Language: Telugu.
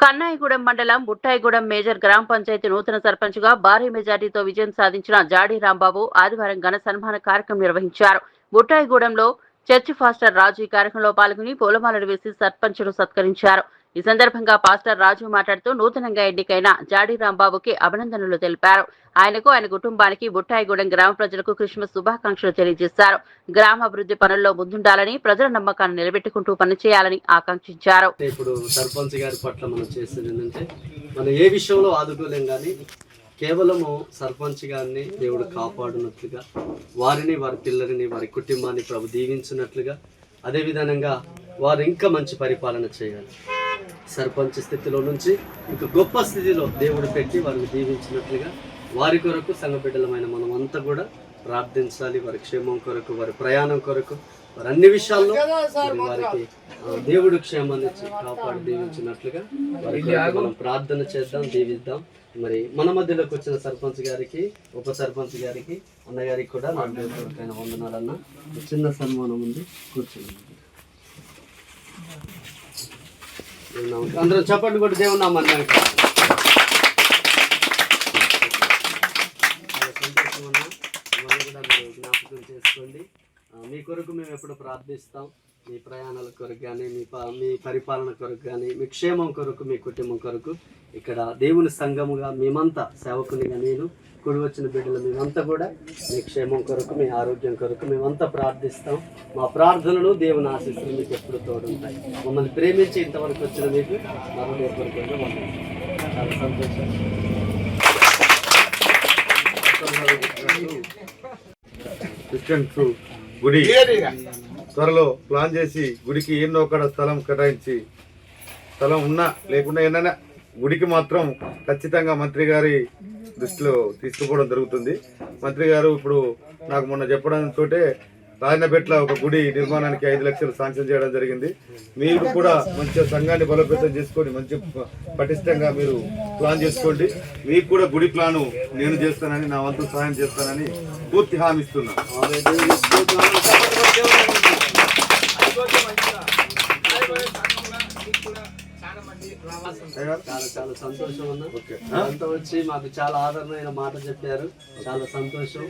కన్నాయిగూడెం మండలం బుట్టాయిగూడెం మేజర్ గ్రామ పంచాయతీ నూతన సర్పంచ్గా భారీ మెజార్టీతో విజయం సాధించిన జాడి రాంబాబు ఆదివారం ఘన సన్మాన కార్యక్రమం నిర్వహించారు. బుట్టాయిగూడెంలో చర్చి ఫాస్టర్ రాజు ఈ కార్యక్రమంలో పాల్గొని పూలమాలలు వేసి సర్పంచ్ను సత్కరించారు. ఈ సందర్భంగా పాస్టర్ రాజు మాట్లాడుతూ నూతనంగా ఎన్నికైన జాడి రాంబాబుకి అభినందనలు తెలిపారు. ఆయనకు ఆయన కుటుంబానికి బుట్టాయిగూడెం గ్రామ ప్రజలకు క్రిస్మస్ శుభాకాంక్షలు తెలియజేశారు. గ్రామాభివృద్ధి పనుల్లో ముందుండాలని ప్రజల నమ్మకాన్ని నిలబెట్టుకుంటూ పనిచేయాలని ఆకాంక్షించారు. ఇప్పుడు సర్పంచ్ గారి పట్ల మనం చేసేది ఏంటంటే మనం ఏ విషయంలో ఆదుకోలేం కానీ కేవలము సర్పంచ్ గారిని దేవుడు కాపాడునట్లుగా వారిని వారి పిల్లలని వారి కుటుంబాన్ని ప్రభు దీవించినట్లుగా అదే విధానంగా వారు ఇంకా మంచి పరిపాలన చేయాలి. సర్పంచ్ స్థితిలో నుంచి ఇంకా గొప్ప స్థితిలో దేవుడు పెట్టి వారిని దీవించినట్లుగా వారి కొరకు సంఘ బిడ్డలమైన మనం అంతా కూడా ప్రార్థించాలి. వారి క్షేమం కొరకు వారి ప్రయాణం కొరకు వారి అన్ని విషయాల్లో వారికి దేవుడు క్షేమాన్ని కాపాడి దీవించినట్లుగా వారి కొరకు మనం ప్రార్థన చేద్దాం దీవిద్దాం. మరి మన మధ్యలోకి వచ్చిన సర్పంచ్ గారికి ఉప సర్పంచ్ గారికి అన్నగారికి కూడా నా కొరకైన వందనాలన్న చిన్న సన్మానం ఉంది. కూర్చోండి అందరం చప్పట్లు కూడా దేవుని నామాన్ని కూడా మీరు జ్ఞాపకం చేసుకోండి. మీ కొరకు మేము ఎప్పుడు ప్రార్థిస్తాం. మీ ప్రయాణాల కొరకు కానీ మీ ప- మీ పరిపాలన కొరకు కానీ మీ క్షేమం కొరకు మీ కుటుంబం కొరకు ఇక్కడ దేవుని సంఘముగా మేమంతా సేవకునిగా నేను కుడి వచ్చిన బిడ్డలు మేమంతా కూడా మీ క్షేమం కొరకు మీ ఆరోగ్యం కొరకు మేమంతా ప్రార్థిస్తాం. మా ప్రార్థనలు దేవుని ఆశిస్తులు మీకు ఎప్పుడు తోడుంటాయి. మమ్మల్ని ప్రేమించి ఇంతవరకు వచ్చిన మీకు మరొక కొరకు చాలా సంతోషం. క్రిస్టియన్స్ గుడి. త్వరలో ప్లాన్ చేసి గుడికి ఎన్నో ఒక స్థలం కేటాయించి స్థలం ఉన్నా లేకుండా ఏదైనా గుడికి మాత్రం ఖచ్చితంగా మంత్రి గారి దృష్టిలో తీసుకుపోవడం జరుగుతుంది. మంత్రి గారు ఇప్పుడు నాకు మొన్న చెప్పడంతో రాజనపేటలో ఒక గుడి నిర్మాణానికి ఐదు లక్షలు శాంక్షన్ చేయడం జరిగింది. మీరు కూడా మంచిగా సంఘాన్ని బలోపేతం చేసుకొని మంచి పటిష్టంగా మీరు ప్లాన్ చేసుకోండి. మీకు కూడా గుడి ప్లాను నేను చేస్తానని నా వంతు సహాయం చేస్తానని పూర్తి హామీ ఇస్తున్నాను ఆమె దేవుని స్తోత్రాలు. చప్పట్లు కొట్టి దేవుని చాలా చాలా సంతోషం అన్న. అంతా వచ్చి మాకు చాలా ఆదరణమైన మాట చెప్పారు. చాలా సంతోషం.